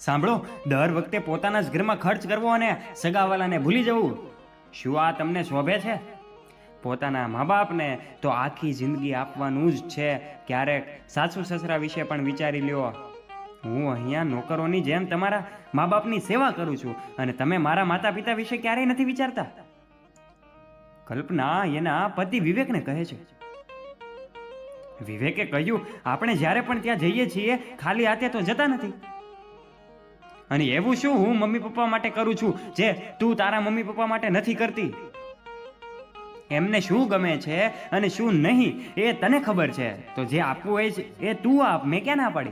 સાંભળો, દર વખતે પોતાના જ ઘરમાં ખર્ચ કરવો અને સગાવાલાને ભૂલી જવું. શું આ તમને શોભે છે? પોતાના મા બાપને તો આખી જિંદગી આપવાનું જ છે. ક્યારેક સાસુ સસરા વિશે પણ વિચારી લ્યો. હું અહીંયા નોકરોની જેમ તમારા મા બાપની સેવા કરું છું અને તમે મારા માતા પિતા વિશે ક્યારેય નથી વિચારતા. કલ્પના એના પતિ વિવેકને કહે છે. વિવેકે કહ્યું, આપણે જ્યારે પણ ત્યાં જઈએ છીએ, ખાલી હાથે તો જતા નથી. અને એવું શું હું મમ્મી પપ્પા માટે કરું છું જે તું તારા મમ્મી પપ્પા માટે નથી કરતી? એમને શું ગમે છે અને શું નહીં એ તને ખબર છે. તો જે આપવું હોય છે, એ તું આપ, મેં ક્યાં ના પાડી?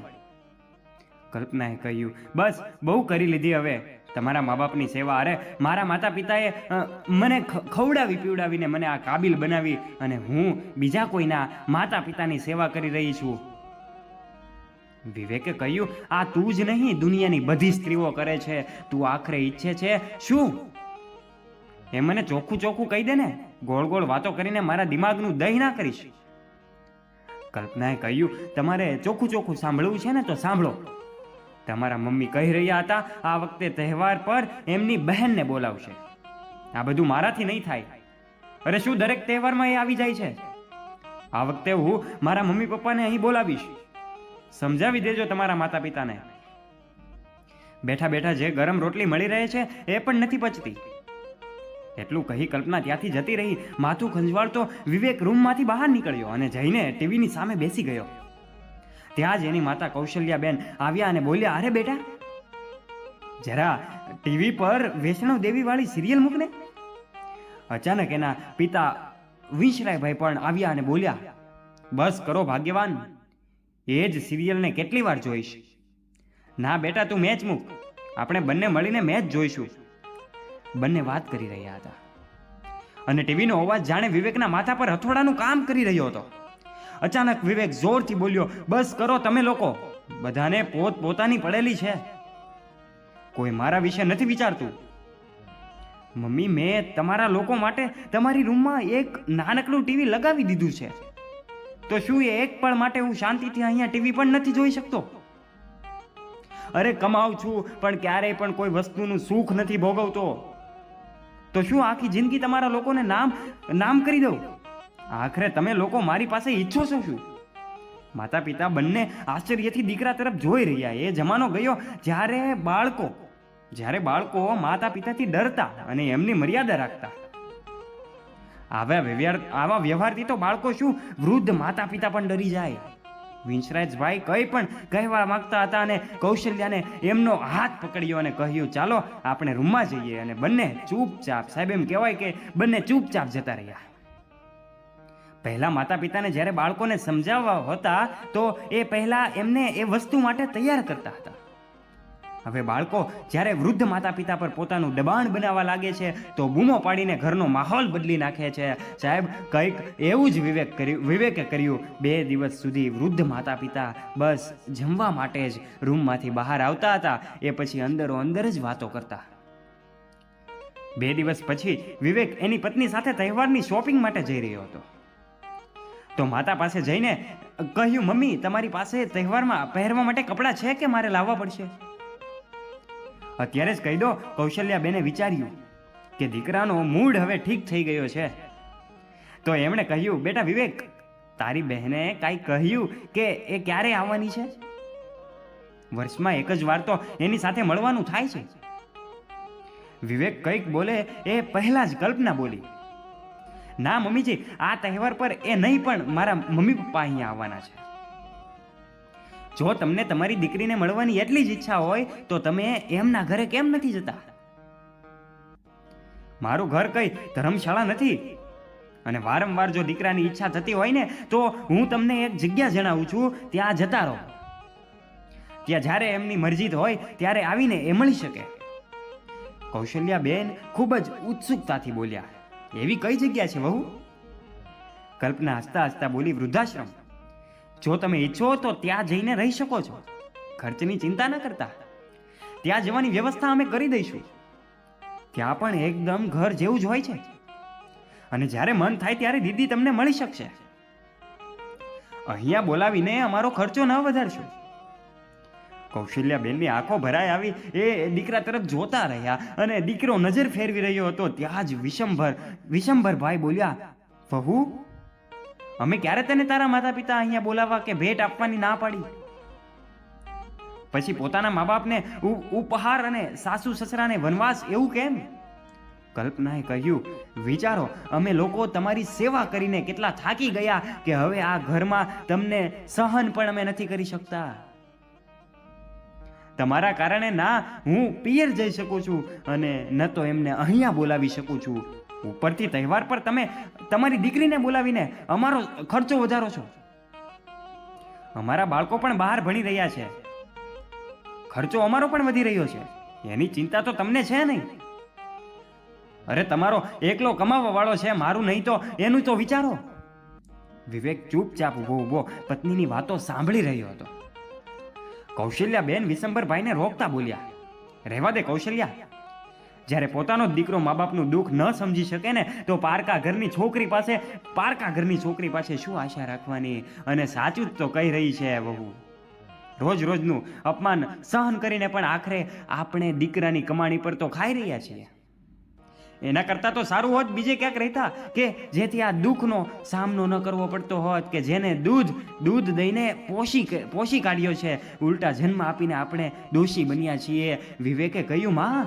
કલ્પનાએ કહ્યું, બસ, બહુ કરી લીધી હવે. તમારા મા બાપની સેવા. અરે, મારા માતા પિતાએ મને ખવડાવી, પીવડાવીને મને આ કાબિલ બનાવી અને હું બીજા કોઈના માતા પિતાની સેવા કરી રહી છું. વિવેકે કહ્યું, આ તું જ નહીં, દુનિયાની બધી સ્ત્રીઓ કરે છે. તું આખરે ઈચ્છે છે. શું? એ મને ચોખ્ખું ચોખ્ખું કહી દે ને. ગોળ ગોળ વાતો કરીને મારા દિમાગનું દહીં ના કરીશ. કલ્પનાએ કહ્યું, તમારે ચોખ્ખું ચોખ્ખું સાંભળવું છે ને, તો સાંભળો. તમારા મમ્મી કહી રહ્યા હતા, આ વખતે તહેવાર પર એમની બહેનને બોલાવશે. આ બધું મારાથી નહીં થાય. અરે શું દરેક તહેવારમાં એ આવી જાય છે? આ વખતે હું મારા મમ્મી પપ્પાને અહીં બોલાવીશ. સમજાવી દેજો તમારા માતા પિતાને બેઠા બેઠા જે ગરમ રોટલી મળી રહે છે, એ પણ નથી પચતી. એટલું કહી કલ્પના ત્યાંથી જતી રહી. માથું ખંજવાળતો વિવેક રૂમમાંથી બહાર નીકળ્યો અને જઈને ટીવીની સામે બેસી ગયો. ત્યાં જ એની માતા કૌશલ્યાબેન આવ્યા અને બોલ્યા, અરે બેટા, જરા ટીવી પર વૈષ્ણવ દેવી વાળી સિરિયલ મૂકને. અચાનક એના પિતા વિંશરાયભાઈ પણ આવ્યા અને બોલ્યા, બસ કરો, ભાગ્યવાન. એ જ સિરિયલને કેટલી વાર જોઈશ? ના બેટા, તું મેચ મૂક. આપણે બંને મળીને મેચ જોઈશું. બંને વાત કરી રહ્યા હતા. અને ટીવીનો અવાજ જાણે વિવેકના માથા પર હથોડાનું કામ કરી રહ્યો હતો. અચાનક વિવેક જોરથી બોલ્યો, બસ કરો તમે લોકો. બધાને પોત પોતાની પડેલી છે. કોઈ મારા વિશે નથી વિચારતું. મમ્મી, મેં તમારા લોકો માટે તમારી રૂમમાં એક નાનકડું ટીવી લગાવી દીધું છે. તો શું એ એક પળ માટે હું શાંતિથી અહીંયા ટીવી પણ નથી જોઈ શકતો? અરે કમાઉં છું, પણ ક્યારેય પણ કોઈ વસ્તુનું સુખ નથી ભોગવતો. તો શું આખી જિંદગી તમારા લોકોને નામ નામ કરી દઉં? આખરે તમે લોકો મારી પાસે ઈચ્છો છો શું? માતા પિતા બંને આશ્ચર્યથી દીકરા તરફ જોઈ રહ્યા. એ જમાનો ગયો જ્યારે બાળકો જ્યારે બાળકો માતા પિતાથી ડરતા અને એમની મર્યાદા રાખતા. આવા વ્યવહાર આવા વ્યવહારથી તો બાળકો શું? વૃદ્ધ માતા પિતા પણ ડરી જાય. વિંશરાજભાઈ કંઈ પણ કહેવા માંગતા હતા અને કૌશલ્યાને એમનો હાથ પકડ્યો અને કહ્યું, ચાલો, આપણે રૂમમાં જઈએ અને બંને ચૂપચાપ. સાહેબ એમ કહેવાય કે બંને ચૂપચાપ જતા રહ્યા. પહેલાં માતા પિતાને જ્યારે બાળકોને સમજાવવા હતા, તો એ પહેલાં એમને એ વસ્તુ માટે તૈયાર કરતા હતા. હવે બાળકો, જ્યારે વૃદ્ધ માતા પિતા પર પોતાનું દબાણ બનાવવા લાગે છે, તો બૂમો પાડીને ઘરનો માહોલ બદલી નાખે છે. સાહેબ, કંઈક એવું જ વિવેક કર્યું વિવેકે કર્યું બે દિવસ સુધી વૃદ્ધ માતા પિતા બસ જમવા માટે જ રૂમમાંથી બહાર આવતા હતા. એ પછી અંદરો અંદર જ વાતો કરતા. બે દિવસ પછી વિવેક એની પત્ની સાથે તહેવારની શોપિંગ માટે જઈ રહ્યો હતો. તો માતા પાસે જઈને કહ્યું, મમ્મી, તમારી પાસે તહેવારમાં પહેરવા માટે કપડાં છે કે મારે લાવવા પડશે? અત્યારે જ કહી દો, કૌશલ્યાબેને વિચાર્યું કે દીકરાનો મૂડ હવે ઠીક થઈ ગયો છે. તો એમણે કહ્યું, બેટા વિવેક, તારી બહેને કાંઈ કહ્યું કે એ ક્યારે આવવાની છે? વર્ષમાં એક જ વાર તો એની સાથે મળવાનું થાય છે. વિવેક કંઈક બોલે, એ પહેલા જ કલ્પના બોલી, ના મમ્મીજી, આ તહેવાર પર એ નહીં પણ મારા મમ્મી પપ્પા અહીંયા આવવાના છે. જો તમને તમારી દીકરીને મળવાની એટલી જ ઈચ્છા હોય, તો તમે એમના ઘરે કેમ નથી જતા? મારું ઘર કઈ ધર્મશાળા નથી. અને વારંવાર જો દીકરાની ઈચ્છા થતી હોય ને, તો હું તમને એક જગ્યા જણાવું છું, ત્યાં જતા રહો. ત્યાં જ્યારે એમની મરજી હોય, ત્યારે આવીને એ મળી શકે. કૌશલ્યાબેન ખૂબ જ ઉત્સુકતાથી બોલ્યા, એવી કઈ જગ્યા છે વહુ? કલ્પના હસતા હસતા બોલી, વૃદ્ધાશ્રમ. જો તમે ઈચ્છો તો ત્યાં જઈને રહી શકો છો. ખર્ચની ચિંતા ન કરતા. ત્યાં જવાની વ્યવસ્થા અમે કરી દઈશું. ત્યાં પણ એકદમ ઘર જેવું જ હોય છે. અને જ્યારે મન થાય ત્યારે દીદી તમને મળી શકશે. અહીંયા બોલાવીને અમારો ખર્ચો ન વધારશો. કૌશલ્યાબેનની આંખો ભરાઈ આવી. એ દીકરા તરફ જોતા રહ્યા અને દીકરો નજર ફેરવી રહ્યો હતો. ત્યાં જ વિશંભર વિશંભરભાઈ બોલ્યા, વહુ અમે ક્યારે તને તારા માતા પિતા અહીંયા બોલાવવા કે ભેટ આપવાની ના પાડી? પછી પોતાના મા બાપને ઉપહાર અને સાસુ સસરાને વનવાસ એવું કેમ? કલ્પનાએ કહ્યું, વિચારો, અમે લોકો તમારી સેવા કરીને કેટલા થાકી ગયા કે હવે આ ઘરમાં તમને સહન પણ અમે નથી કરી શકતા. તમારા કારણે ના હું પિયર જઈ શકું છું અને ન તો એમને અહીંયા બોલાવી શકું છું. ઉપરથી તહેવાર પર તમે તમારી દીકરીને બોલાવીને અમારો ખર્ચો વધારો છો. અમારા બાળકો પણ બહાર ભણી રહ્યા છે. ખર્ચો અમારો પણ વધી રહ્યો છે. એની ચિંતા તો તમને છે નહીં. અરે તમારો એકલો કમાવા વાળો છે, મારું નહીં તો એનું તો વિચારો. વિવેક ચૂપચાપ ઊભો ઊભો પત્નીની વાતો સાંભળી રહ્યો હતો. કૌશલ્યાબેન વિશંભરભાઈને રોકતા બોલ્યા, રહેવા દે કૌશલ્યા. જ્યારે પોતાનો દીકરો મા બાપનું દુઃખ ન સમજી શકે ને, તો પારકા ઘરની છોકરી પાસે, પારકા ઘરની છોકરી પાસે શું આશા રાખવાની? અને સાચું જ તો કહી રહી છે બહુ રોજ રોજનું અપમાન સહન કરીને પણ આખરે આપણે દીકરાની કમાણી પર તો ખાઈ રહ્યા છીએ. એના કરતાં તો સારું હોત બીજે ક્યાંક રહેતા કે જેથી આ દુઃખનો સામનો ન કરવો પડતો હોત, કે જેને દૂધ દૂધ દઈને પોષી પોષી કાઢ્યો છે. ઉલટા જન્મ આપીને આપણે દોષી બન્યા છીએ. વિવેકે કહ્યું, માં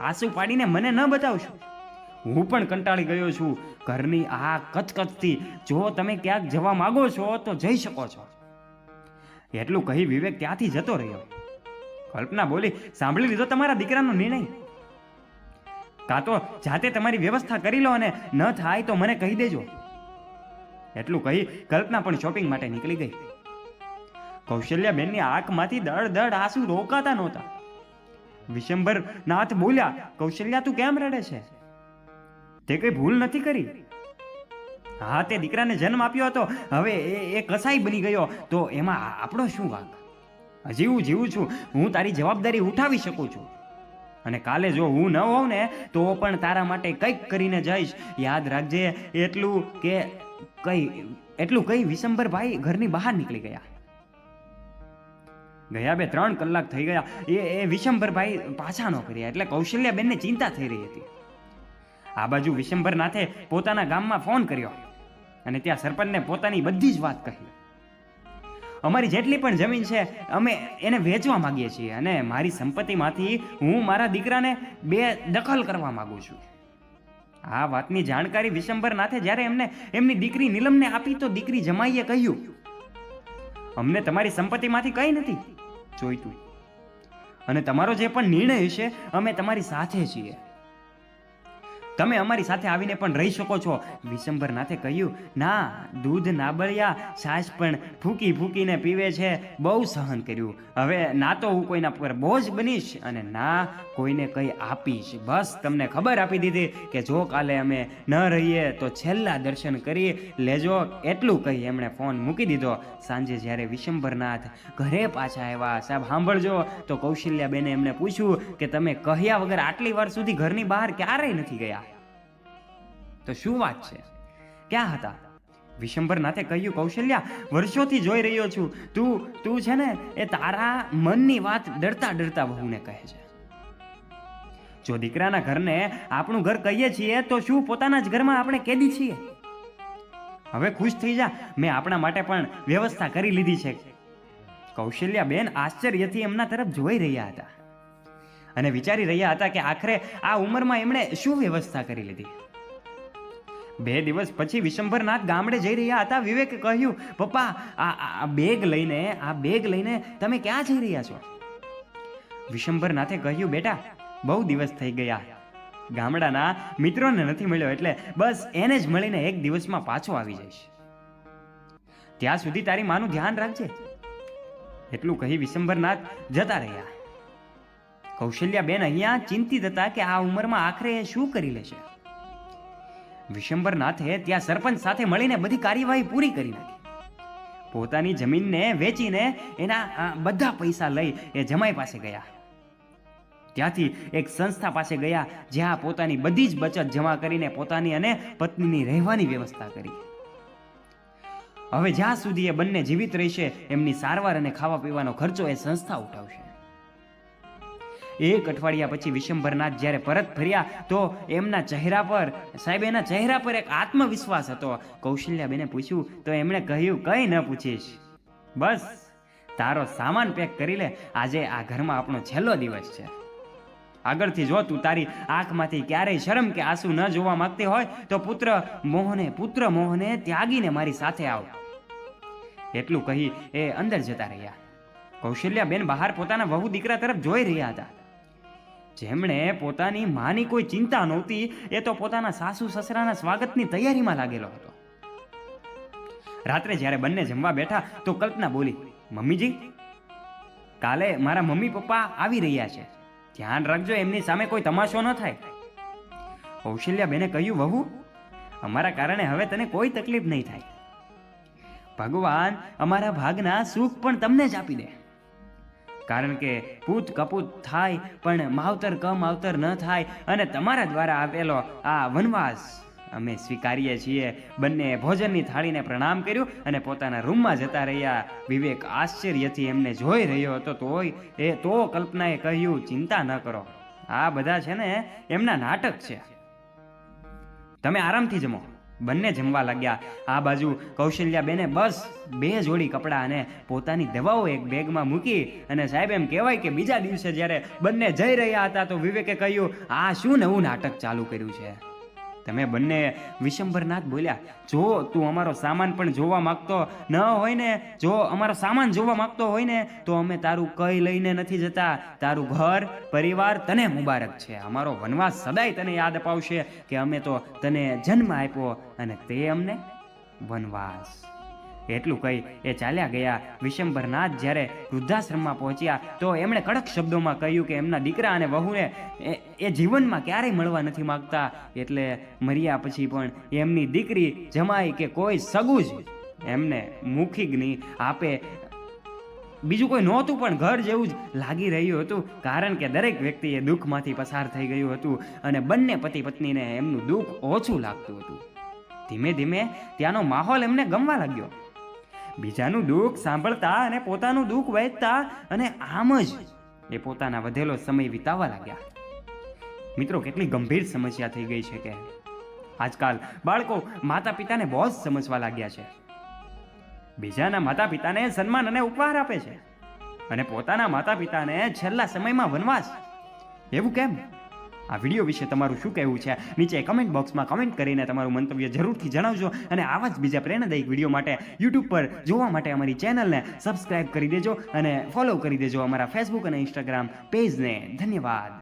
આંસુ પાડીને મને ન બતાવશો? હું પણ કંટાળી ગયો છું. ઘરની આ કચકચથી જો તમે ક્યાંક જવા માગો છો તો જઈ શકો છો. એટલું કહી વિવેક ત્યાંથી જતો રહ્યો. કલ્પના બોલી, સાંભળી લીધો તમારા દીકરાનો નિર્ણય? કાં તો જાતે તમારી વ્યવસ્થા કરી લો અને ન થાય તો મને કહી દેજો. એટલું કહી કલ્પના પણ શોપિંગ માટે નીકળી ગઈ. કૌશલ્યાબેનની આંખમાંથી દળ દળ આંસુ રોકાતા નહોતા. વિશંભર નાથ બોલ્યા, કૌશલ્યા, તું કેમ રડે છે? તે કઈ ભૂલ નથી કરી. હા, તે દીકરાને જન્મ આપ્યો હતો. હવે એ એ કસાઈ બની ગયો. તો એમાં આપણો શું વાંક? હજી હું જીવું છું. હું તારી જવાબદારી ઉઠાવી શકું છું. અને કાલે જો હું ન હોઉં ને, તો પણ તારા માટે કંઈક કરીને જઈશ. યાદ રાખજે, એટલું કે કઈ, એટલું કઈ વિશંભરભાઈ ઘરની બહાર નીકળી ગયા. ગયા બે ત્રણ કલાક થઈ ગયા. એ એ વિશંભરભાઈ પાછા ન કર્યા એટલે કૌશલ્યાબેનને ચિંતા થઈ રહી હતી. આ બાજુ વિશંભરનાથે પોતાના ગામમાં ફોન કર્યો અને ત્યાં સરપંચને પોતાની બધી જ વાત કહી. અમારી જેટલી પણ જમીન છે, અમે એને વેચવા માંગીએ છીએ અને મારી સંપત્તિમાંથી હું મારા દીકરાને બે દખલ કરવા માગું છું. આ વાતની જાણકારી વિશંભરનાથે જ્યારે એમને, એમની દીકરી નીલમને આપી તો દીકરી જમાઈએ કહ્યું. અમને તમારી સંપત્તિમાંથી કંઈ નથી. જોઈતું. અને તમારો જે પણ નિર્ણય છે અમે તમારી સાથે છીએ. તમે અમારી સાથે આવીને પણ રહી શકો છો. વિશંભરનાથે કહ્યું, ના, દૂધ નાબળિયા સાસ પણ ફૂકી ફૂકીને પીવે છે. બહુ સહન કર્યું. હવે ના તો હું કોઈના પર બોજ બનીશ અને ના કોઈને કંઈ આપીશ. બસ તમને ખબર આપી દીધી કે જો કાલે અમે ન રહીએ તો છેલ્લા દર્શન કરી લેજો એટલું કહી એમણે ફોન મૂકી દીધો. સાંજે જ્યારે વિશંભરનાથ ઘરે પાછા આવ્યા, સાહેબ, સાંભળજો. તો કૌશલ્યાબેને એમને પૂછ્યું કે, તમે કહ્યા વગર આટલી વાર સુધી ઘરની બહાર ક્યારેય નથી ગયા? તો શું વાત છે? ક્યાં હતા? વિશંભરનાથે કહ્યું, કૌશલ્યા, વર્ષોથી જોઈ રહ્યો છું. તું તું છે ને, એ તારા મનની વાત ડરતા ડરતા વહુને કહે છે. જો દીકરાના ઘરને આપણું ઘર કહીએ છીએ, તો શું પોતાના જ ઘરમાં આપણે કેદી છીએ? હવે ખુશ થઈ જા. મેં આપણા માટે પણ વ્યવસ્થા કરી લીધી છે. કૌશલ્યાબેન આશ્ચર્યથી એમના તરફ જોઈ રહ્યા હતા. અને વિચારી રહ્યા હતા કે આખરે આ ઉંમરમાં એમણે શું વ્યવસ્થા કરી લીધી? બે દિવસ પછી વિશંભરનાથ ગામડે જઈ રહ્યા હતા. વિવેકે કહ્યું, પપ્પા, આ આ બેગ લઈને, આ બેગ લઈને તમે ક્યાં જઈ રહ્યા છો? વિશંભરનાથે કહ્યું, બેટા, બહુ દિવસ થઈ ગયા. ગામડાના મિત્રોને નથી મળ્યો એટલે બસ એને જ મળીને એક દિવસમાં પાછો આવી જઈશ. ત્યાં સુધી તારી માનું ધ્યાન રાખજે. એટલું કહી વિશંભરનાથ જતા રહ્યા. કૌશલ્યાબેન અહીંયા ચિંતિત હતા કે આ ઉંમરમાં આખરે એ શું કરી લેશે. વિશંભરનાથે ત્યાં સરપંચ સાથે મળીને બધી કાર્યવાહી પૂરી કરી નાખી. પોતાની જમીનને વેચીને એના બધા પૈસા લઈ એ જમાઈ પાસે ગયા. ત્યાંથી એક સંસ્થા પાસે ગયા, જ્યાં પોતાની બધી જ બચત જમા કરીને પોતાની અને પત્નીની રહેવાની વ્યવસ્થા કરી. હવે જ્યાં સુધી એ બંને જીવિત રહેશે, એમની સારવાર અને ખાવા પીવાનો ખર્ચો એ સંસ્થા ઉઠાવશે. એક અઠવાડિયા પછી વિશંભરનાથ જ્યારે પરત ફર્યા, તો એમના ચહેરા પર, સાહેબ, એના ચહેરા પર એક આત્મવિશ્વાસ હતો. કૌશલ્યાબેને પૂછ્યું, તો એમણે કહ્યું, કંઈ ન પૂછીશ? બસ, તારો સામાન પેક કરી લે. આજે આ ઘરમાં આપણો છેલ્લો દિવસ છે. આગળથી જો તું તારી આંખમાંથી ક્યારેય શરમ કે આંસુ ન જોવા માંગતી હોય, તો પુત્ર મોહને પુત્ર મોહને ત્યાગીને મારી સાથે આવ. એટલું કહી એ અંદર જતા રહ્યા. કૌશલ્યાબેન બહાર પોતાના વહુ દીકરા તરફ જોઈ રહ્યા હતા. જેમણે પોતાની માની કોઈ ચિંતા નહોતી, એ તો પોતાના સાસુ સસરાના સ્વાગતની તૈયારીમાં લાગેલો હતો. રાત્રે જ્યારે બંને જમવા બેઠા, તો કલ્પના બોલી, મમ્મીજી, કાલે મારા મમ્મી પપ્પા આવી રહ્યા છે. ધ્યાન રાખજો, એમની સામે કોઈ તમાશો ન થાય. કૌશલ્યાબેને કહ્યું, વહુ, અમારા કારણે હવે તને કોઈ તકલીફ નહીં થાય. ભગવાન અમારા ભાગના સુખ પણ તમને જ આપી દે. કારણ કે પૂત કપૂત થાય, પણ માવતર ક માવતર ન થાય અને તમારા દ્વારા આપેલો આ વનવાસ અમે સ્વીકારીએ છીએ. બંને ભોજનની થાળીને પ્રણામ કર્યું અને પોતાના રૂમમાં જતા રહ્યા. વિવેક આશ્ચર્યથી એમને જોઈ રહ્યો હતો, તોય, એ તો કલ્પનાએ કહ્યું, ચિંતા ન કરો. આ બધા છે ને, એમના નાટક છે. તમે આરામથી જમો. બંને જમવા લાગ્યા. આ બાજુ કૌશલ્યાબેને બસ બે જોડી કપડાં અને પોતાની દવાઓ એક બેગમાં મૂકી અને સાહેબ એમ કહેવાય કે બીજા દિવસે જ્યારે બંને જઈ રહ્યા હતા તો વિવેકે કહ્યું, આ શું નવું નાટક ચાલુ કર્યું છે? તમે બંને વિશંભરનાથ બોલ્યા, જો તું અમારો સામાન પણ જોવા માગતો ન હોય ને, જો અમારો સામાન જોવા માગતો હોય ને, તો અમે તારું કઈ લઈને નથી જતા. તારું ઘર, પરિવાર તને મુબારક છે. અમારો વનવાસ સદાય તને યાદ અપાવશે કે અમે તો તને જન્મ આપ્યો અને તે અમને વનવાસ એટલું કહી એ ચાલ્યા ગયા. વિશંભરનાથ જ્યારે વૃદ્ધાશ્રમમાં પહોંચ્યા, તો એમણે કડક શબ્દોમાં કહ્યું કે એમના દીકરા અને વહુને એ જીવનમાં ક્યારેય મળવા નથી માગતા. એટલે મર્યા પછી પણ એમની દીકરી જમાઈ કે કોઈ સગું જ એમને મુખીગ્નિ આપે. બીજું કોઈ નહોતું પણ ઘર જેવું જ લાગી રહ્યું હતું, કારણ કે દરેક વ્યક્તિ એ દુઃખમાંથી પસાર થઈ ગયું હતું અને બંને પતિ પત્નીને એમનું દુઃખ ઓછું લાગતું હતું. ધીમે ધીમે ત્યાંનો માહોલ એમને ગમવા લાગ્યો. બીજાનું દુઃખ સાંભળતા અને પોતાનું દુઃખ વહેંચતા અને આમ જ એ પોતાના વધેલો સમય વિતાવવા લાગ્યા. મિત્રો, કેટલી ગંભીર સમસ્યા થઈ ગઈ છે કે આજકાલ બાળકો માતા પિતાને બહુ જ સમજવા લાગ્યા છે. બીજાના માતા પિતાને સન્માન અને ઉપહાર આપે છે અને પોતાના માતા પિતાને છેલ્લા સમયમાં વનવાસ. એવું કેમ? આ વીડિયો વિશે તમારું શું કહેવું છે? નીચે કમેન્ટ બોક્સમાં કમેન્ટ કરીને તમારું મંતવ્ય જરૂરથી જણાવજો અને આવા જ બીજા પ્રેરણાદાયક વીડિયો માટે યુટ્યુબ પર જોવા માટે અમારી ચેનલને સબસ્ક્રાઇબ કરી દેજો અને ફોલો કરી દેજો અમારા ફેસબુક અને ઇન્સ્ટાગ્રામ પેજને ધન્યવાદ.